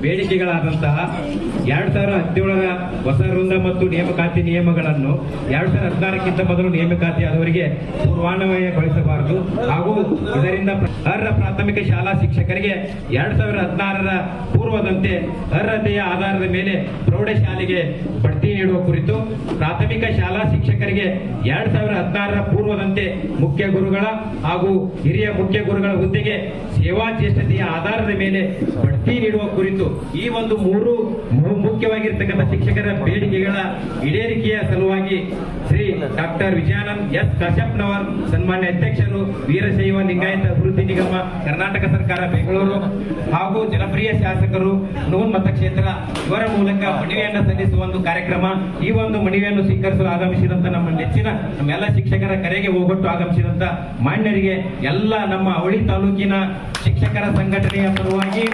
ಬೇಡಿಕೆಗಳಾದಂತಹ ಎರಡ್ ಸಾವಿರ ಹದಿನೇಳರ ಹೊಸ ವೃಂದ ಮತ್ತು ನೇಮಕಾತಿ ನಿಯಮಗಳನ್ನು ಎರಡ್ ಸಾವಿರ ಹದಿನಾರಕ್ಕಿಂತ ಮೊದಲು ನೇಮಕಾತಿ ಆದವರಿಗೆ ಪೂರ್ವಾನ್ವಯಗೊಳಿಸಬಾರದು. ಹಾಗೂ ಇದರಿಂದ ಅರ್ಹ ಪ್ರಾಥಮಿಕ ಶಾಲಾ ಶಿಕ್ಷಕರಿಗೆ ಎರಡ್ ಸಾವಿರ ಹದಿನಾರರ ಪೂರ್ವದಂತೆ ಅರ್ಹತೆಯ ಆಧಾರದ ಮೇಲೆ ಪ್ರೌಢಶಾಲೆಗೆ ಬಡ್ತಿ ನೀಡುವ ಕುರಿತು ಪ್ರಾಥಮಿಕ ಶಾಲಾ ಶಿಕ್ಷಕರಿಗೆ ಎರಡ್ ಸಾವಿರ ಹದಿನಾರರ ಪೂರ್ವದಂತೆ ಮುಖ್ಯ ಗುರುಗಳ ಹಾಗೂ ಹಿರಿಯ ಮುಖ್ಯ ಗುರುಗಳ ಹುದ್ದೆಗೆ ಸೇವಾ ಚೇಷ್ಟತೆಯ ಆಧಾರದ ಮೇಲೆ ಬಡ್ತಿ ನೀಡುವ ಕುರಿತು ಈ ಒಂದು ಮೂರು ಮುಖ್ಯವಾಗಿರ್ತಕ್ಕಂಥ ಶಿಕ್ಷಕರ ಬೇಡಿಕೆಗಳ ಈಡೇರಿಕೆಯ ಸಲುವಾಗಿ ಶ್ರೀ ಡಾಕ್ಟರ್ ವಿಜಯಾನಂದ್ ಎಸ್ ಕಶ್ಯಪ್ನವರ್, ಸನ್ಮಾನ್ಯ ಅಧ್ಯಕ್ಷರು, ವೀರಶೈವ ಲಿಂಗಾಯತ ಅಭಿವೃದ್ಧಿ ನಿಗಮ, ಕರ್ನಾಟಕ ಸರ್ಕಾರ, ಬೆಂಗಳೂರು ಹಾಗೂ ಜನಪ್ರಿಯ ಶಾಸಕರು ನೂನ್ ಮತಕ್ಷೇತ್ರ ಇವರ ಮೂಲಕ ಮನವಿಯನ್ನು ಸಲ್ಲಿಸುವ ಒಂದು ಕಾರ್ಯಕ್ರಮ. ಈ ಒಂದು ಮನವಿಯನ್ನು ಸ್ವೀಕರಿಸಲು ಆಗಮಿಸಿದಂತ ನಮ್ಮ ನೆಚ್ಚಿನ, ನಮ್ಮೆಲ್ಲ ಶಿಕ್ಷಕರ ಕರೆಗೆ ಹೋಗೊಟ್ಟು ಆಗಮಿಸಿದಂತ ಮಾನ್ಯರಿಗೆ ಎಲ್ಲ ನಮ್ಮ ಅವಳಿ ತಾಲೂಕಿನ ಶಿಕ್ಷಕರ ಸಂಘಟನೆಯ ಪರವಾಗಿ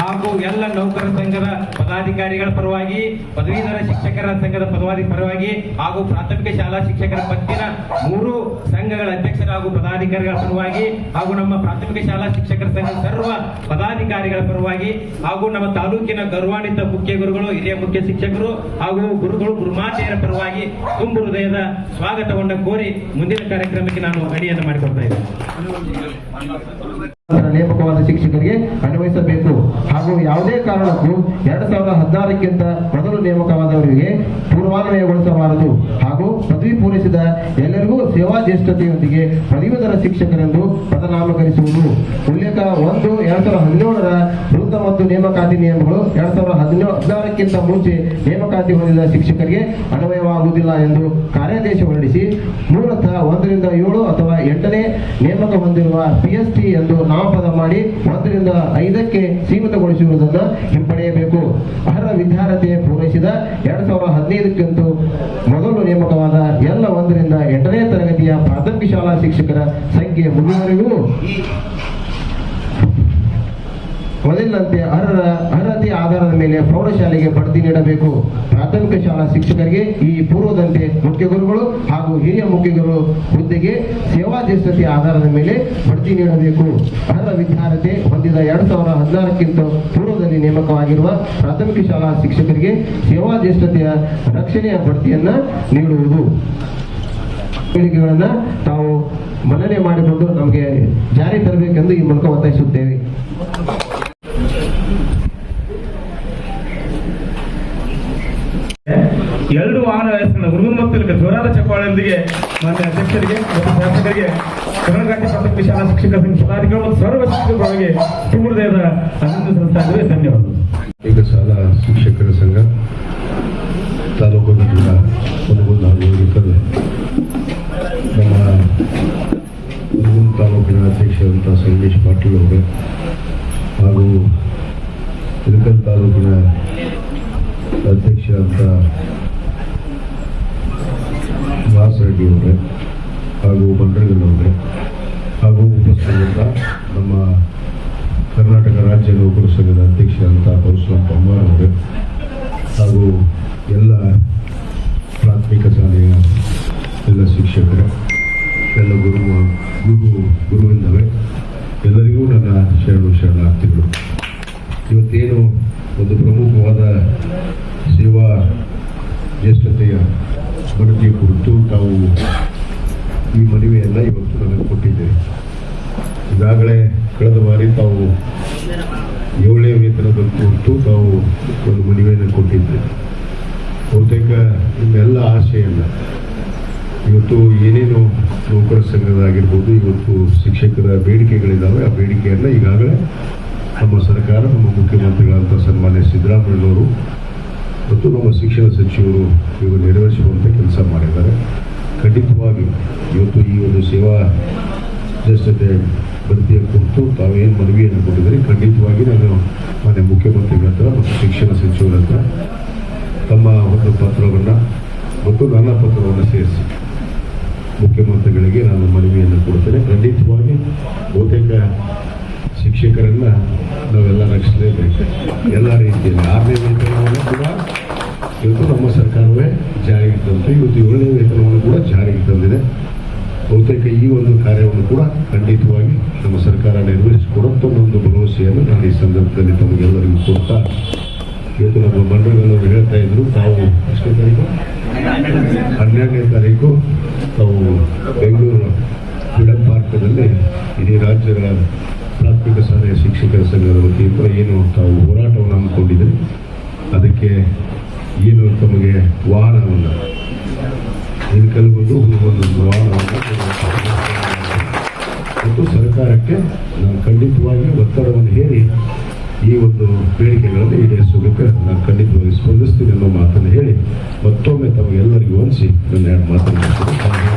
ಹಾಗೂ ಎಲ್ಲ ನೌಕರ ಸಂಘದ ಪದಾಧಿಕಾರಿಗಳ ಪರವಾಗಿ, ಪದವೀಧರ ಶಿಕ್ಷಕರ ಸಂಘದ ಪದವಾದಿ ಪರವಾಗಿ ಹಾಗೂ ಪ್ರಾಥಮಿಕ ಶಾಲಾ ಶಿಕ್ಷಕರ ಪತ್ತಿನ ಮೂರು ಸಂಘಗಳ ಅಧ್ಯಕ್ಷರ ಹಾಗೂ ಪದಾಧಿಕಾರಿಗಳ ಪರವಾಗಿ ಹಾಗೂ ನಮ್ಮ ಪ್ರಾಥಮಿಕ ಶಾಲಾ ಶಿಕ್ಷಕರ ಸಂಘದ ಸರ್ವ ಪದಾಧಿಕಾರಿಗಳ ಪರವಾಗಿ ಹಾಗೂ ನಮ್ಮ ತಾಲೂಕಿನ ಗೌರವಾನ್ವಿತ ಮುಖ್ಯ ಗುರುಗಳು, ಹಿರಿಯ ಮುಖ್ಯ ಶಿಕ್ಷಕರು ಹಾಗೂ ಗುರುಗಳು ಗುರುಮಾತೆಯರ ಪರವಾಗಿ ತುಂಬು ಹೃದಯದ ಸ್ವಾಗತವನ್ನು ಕೋರಿ ಮುಂದಿನ ಕಾರ್ಯಕ್ರಮಕ್ಕೆ ನಾನು ಅಡಿಯನ್ನು ಮಾಡಿಕೊಡ್ತಾ ಇದ್ದೇನೆ. ನೇಮಕವಾದ ಶಿಕ್ಷಕರಿಗೆ ಅನ್ವಯಿಸಬೇಕು. ಹಾಗೂ ಯಾವುದೇ ಕಾರಣಕ್ಕೂ ಎರಡ್ ಸಾವಿರದ ಹದಿನಾರಕ್ಕಿಂತ ಮೊದಲು ನೇಮಕವಾದವರಿಗೆ ಪೂರ್ವಾನ್ವಯಗೊಳಿಸಬಾರದು. ಹಾಗೂ ಪದವಿ ಪೂರೈಸಿದ ಎಲ್ಲರಿಗೂ ಸೇವಾ ಜ್ಯೇಷ್ಠತೆಯೊಂದಿಗೆ ಪದವೀಧರ ಶಿಕ್ಷಕರೆಂದು ಪದನಾಮಕರಿಸುವುದು. ಉಲ್ಲೇಖ ಒಂದು, ಎರಡ್ ಸಾವಿರದ ಹದಿನೇಳರ ವೃದ್ಧ ಮತ್ತು ನೇಮಕಾತಿ ನಿಯಮಗಳು ಎರಡ್ ಸಾವಿರದ ಹದಿನೇಳು ಹದಿನಾರಕ್ಕಿಂತ ಮುಂಚೆ ನೇಮಕಾತಿ ಹೊಂದಿದ ಶಿಕ್ಷಕರಿಗೆ ಅನ್ವಯವಾಗುವುದಿಲ್ಲ ಎಂದು ಕಾರ್ಯಾದೇಶ ಹೊರಡಿಸಿ, ಮೂಲತಃ ಒಂದರಿಂದ ಏಳು ಅಥವಾ ಎಂಟನೇ ನೇಮಕ ಹೊಂದಿರುವ ಪಿಎಸ್ಟಿ ಎಂದು ನಾಮಪದ ಮಾಡಿ ಒಂದರಿಂದ ಐದಕ್ಕೆ ಸೀಮಿತಗೊಳಿಸಿರುವುದನ್ನು ಹಿಂಪಡೆಯಬೇಕು. ಅರ್ಹ ವಿದ್ಯಾರ್ಹತೆ ಪೂರೈಸಿದ ಎರಡ್ ಸಾವಿರದ ಹದಿನೈದಕ್ಕಂತೂ ಮೊದಲು ನೇಮಕವಾದ ಎಲ್ಲ ಒಂದರಿಂದ ಎಂಟನೇ ತರಗತಿಯ ಪ್ರಾಥಮಿಕ ಶಾಲಾ ಶಿಕ್ಷಕರ ಸಂಖ್ಯೆ ಮುಗಿಯುವವರೆಗೂ ಮೊದಲಿನಂತೆ ಅರ್ಹರ ಅರ್ಹತೆ ಆಧಾರದ ಮೇಲೆ ಪ್ರೌಢಶಾಲೆಗೆ ಬಡ್ತಿ ನೀಡಬೇಕು. ಪ್ರಾಥಮಿಕ ಶಾಲಾ ಶಿಕ್ಷಕರಿಗೆ ಈ ಪೂರ್ವದಂತೆ ಮುಖ್ಯ ಗುರುಗಳು ಹಾಗೂ ಹಿರಿಯ ಮುಖ್ಯಗುರು ಹುದ್ದೆಗೆ ಸೇವಾ ಜ್ಯೇಷ್ಠತೆಯ ಆಧಾರದ ಮೇಲೆ ಬಡ್ತಿ ನೀಡಬೇಕು. ಅರ್ಹ ವಿದ್ಯಾರ್ಹತೆ ಹೊಂದಿದ ಎರಡ್ ಸಾವಿರದ ಹದಿನಾರಕ್ಕಿಂತ ಪೂರ್ವದಲ್ಲಿ ನೇಮಕವಾಗಿರುವ ಪ್ರಾಥಮಿಕ ಶಾಲಾ ಶಿಕ್ಷಕರಿಗೆ ಸೇವಾ ಜ್ಯೇಷ್ಠತೆಯ ರಕ್ಷಣೆಯ ಬಡ್ತಿಯನ್ನ ನೀಡುವುದು. ಬೇಡಿಕೆಗಳನ್ನ ತಾವು ಮನನೆ ಮಾಡಿಕೊಂಡು ನಮಗೆ ಜಾರಿ ತರಬೇಕೆಂದು ಈ ಮೂಲಕ ಒತ್ತಾಯಿಸುತ್ತೇವೆ. ಎರಡು ವಾಹನ ವ್ಯವಸ್ಥೆಯನ್ನು ಹುಡುಗನ ಮಕ್ಕಳಿಗೆ ಜೋರಾದ ಚಪ್ಪಾಳೆಯೊಂದಿಗೆ ಮಾನ್ಯ ಅಧ್ಯಕ್ಷರಿಗೆ ಮತ್ತು ಶಾಸಕರಿಗೆ, ಕರ್ನಾಟಕ ಪ್ರಾಥಮಿಕ ಶಾಲಾ ಶಿಕ್ಷಕ ಸಂಘ ಪದಾಧಿಕಾರಿಗಳು ಮತ್ತು ಸರ್ವ ಶಿಕ್ಷಕರೊಳಗೆ ಹೃದಯದ ಅನಂತ ಸಲ್ಲಿಸ್ತಾ ಇದ್ದೇವೆ. ಧನ್ಯವಾದಗಳು. ಈಗ ಶಾಲಾ ಶಿಕ್ಷಕರ ಸಂಘ, ತಾಲೂಕು ಹುನಗುಂದ ಹಾಗೂ ಇತರ ನಮ್ಮ ತಾಲೂಕಿನ ಅಧ್ಯಕ್ಷರಂತಹ ಸಂಗೇಶ್ ಪಾಟೀಲ್ ಅವರು ಹಾಗೂ ಇಳಕಲ್ ತಾಲೂಕಿನ ಅಧ್ಯಕ್ಷ ಅಂತ ವಾಸರೆಡ್ಡಿ ಅವರೇ ಹಾಗೂ ಬಂಡ್ರಗಲ್ ಹಾಗೂ ಉಪಸ್ಥಿತ ನಮ್ಮ ಕರ್ನಾಟಕ ರಾಜ್ಯ ನೌಕರ ಸಂಘದ ಅಧ್ಯಕ್ಷ ಅಂತ ಪರಶುರಾಮ್ ಪಮ್ಮಾರ್ ಅವರು ಹಾಗೂ ಎಲ್ಲ ಪ್ರಾಥಮಿಕ ಶಾಲೆಯ ಎಲ್ಲ ಶಿಕ್ಷಕರು, ಎಲ್ಲ ಗುರು ಗುರು, ಗುರುವಿಂದವೇ ಎಲ್ಲರಿಗೂ ನನ್ನ ಶರಣು ಶರಣಾರ್ಥಿಗಳು. ಇವತ್ತೇನು ಒಂದು ಪ್ರಮುಖವಾದ ಸೇವಾ, ಜ್ಯೇಷ್ಠತೆಯ ಬಡ್ತಿ ಕುರಿತು ತಾವು ಈ ಮನವಿಯನ್ನು ಇವತ್ತು ನನಗೆ ಕೊಟ್ಟಿದ್ದೇವೆ ಈಗಾಗಲೇ ಕಳೆದ ಬಾರಿ ತಾವು ಏಳನೇ ವೇತನದ ಕುರಿತು ತಾವು ಒಂದು ಮನವಿಯನ್ನು ಕೊಟ್ಟಿದ್ದೆ ಬಹುತೇಕ ನಿಮ್ಮೆಲ್ಲ ಆಶೆಯನ್ನು ಇವತ್ತು ಏನೇನು ನೌಕರ ಸಂಘದಾಗಿರ್ಬೋದು, ಇವತ್ತು ಶಿಕ್ಷಕರ ಬೇಡಿಕೆಗಳಿದ್ದಾವೆ ಆ ಬೇಡಿಕೆಯನ್ನು ಈಗಾಗಲೇ ನಮ್ಮ ಸರ್ಕಾರ, ನಮ್ಮ ಮುಖ್ಯಮಂತ್ರಿಗಳಂತ ಸನ್ಮಾನ್ಯ ಸಿದ್ದರಾಮಯ್ಯನವರು ಮತ್ತು ನಮ್ಮ ಶಿಕ್ಷಣ ಸಚಿವರು ಇವರು ನೆರವೇರಿಸುವಂಥ ಕೆಲಸ ಮಾಡಿದ್ದಾರೆ. ಖಂಡಿತವಾಗಿ ಇವತ್ತು ಈ ಒಂದು ಸೇವಾ ಜ್ಯೇಷ್ಠತೆ ಭರ್ತಿಯ ಕುರಿತು ತಾವೇನು ಮನವಿಯನ್ನು ಕೊಟ್ಟಿದ್ದೀರಿ? ಖಂಡಿತವಾಗಿ ನಾನು ಮಾನ್ಯ ಮುಖ್ಯಮಂತ್ರಿಗಳ ಹತ್ರ ಮತ್ತು ಶಿಕ್ಷಣ ಸಚಿವರ ಹತ್ರ ತಮ್ಮ ಒಂದು ಪತ್ರವನ್ನು ಮತ್ತು ನನ್ನ ಪತ್ರವನ್ನು ಸೇರಿಸಿ ಮುಖ್ಯಮಂತ್ರಿಗಳಿಗೆ ನಾನು ಮನವಿಯನ್ನು ಕೊಡ್ತೇನೆ. ಖಂಡಿತವಾಗಿ ಬಹುತೇಕ ಶಿಕ್ಷಕರನ್ನು ನಾವೆಲ್ಲ ರಕ್ಷಿಸಲೇಬೇಕು. ಎಲ್ಲ ರೀತಿಯಲ್ಲಿ ಆರನೇ ವೇತನವನ್ನು ಕೂಡ ಇವತ್ತು ನಮ್ಮ ಸರ್ಕಾರವೇ ಜಾರಿಗೆ ತಂತು ಇವತ್ತು ಏಳನೇ ವೇತನವನ್ನು ಕೂಡ ಜಾರಿಗೆ ತಂದಿದೆ. ಬಹುತೇಕ ಈ ಒಂದು ಕಾರ್ಯವನ್ನು ಕೂಡ ಖಂಡಿತವಾಗಿ ನಮ್ಮ ಸರ್ಕಾರ ನಿರ್ವಹಿಸಿಕೊಡುವಂಥ ಒಂದು ಭರವಸೆಯನ್ನು ನಾನು ಈ ಸಂದರ್ಭದಲ್ಲಿ ತಮಗೆಲ್ಲರಿಗೂ ಕೊಡ್ತಾ ಇವತ್ತು ನಮ್ಮ ಮಂಡಳಿಗಳವರು ಹೇಳ್ತಾ ಇದ್ರು, ತಾವು ಎಷ್ಟನೇ ತಾರೀಕು? ಹನ್ನೆರಡನೇ ತಾರೀಕು ತಾವು ಬೆಂಗಳೂರು ಫ್ರೀಡಂ ಪಾರ್ಕದಲ್ಲಿ ಇಡೀ ರಾಜ್ಯಗಳ ಪ್ರಾಥಮಿಕ ಶಾಲೆಯ ಶಿಕ್ಷಕರ ಸಂಘದ ವತಿಯಿಂದ ಏನು ತಾವು ಹೋರಾಟವನ್ನು ಏನು ತಮಗೆ ವಾಹನವನ್ನು ಒಂದು ಒಂದು ವಾಹನವನ್ನು ಮತ್ತು ಸರ್ಕಾರಕ್ಕೆ ನಾನು ಖಂಡಿತವಾಗಿ ಒತ್ತಡವನ್ನು ಹೇರಿ ಈ ಒಂದು ಬೇಡಿಕೆಗಳನ್ನು ಈಡೇರಿಸೋದಕ್ಕೆ ನಾನು ಖಂಡಿತವಾಗಿ ಸ್ಪಂದಿಸ್ತೀನಿ ಅನ್ನೋ ಮಾತನ್ನು ಹೇಳಿ ಮತ್ತೊಮ್ಮೆ ತಮಗೆಲ್ಲರಿಗೂ ಹೊಂದಿಸಿ ನನ್ನ ಎರಡು ಮಾತನ್ನು.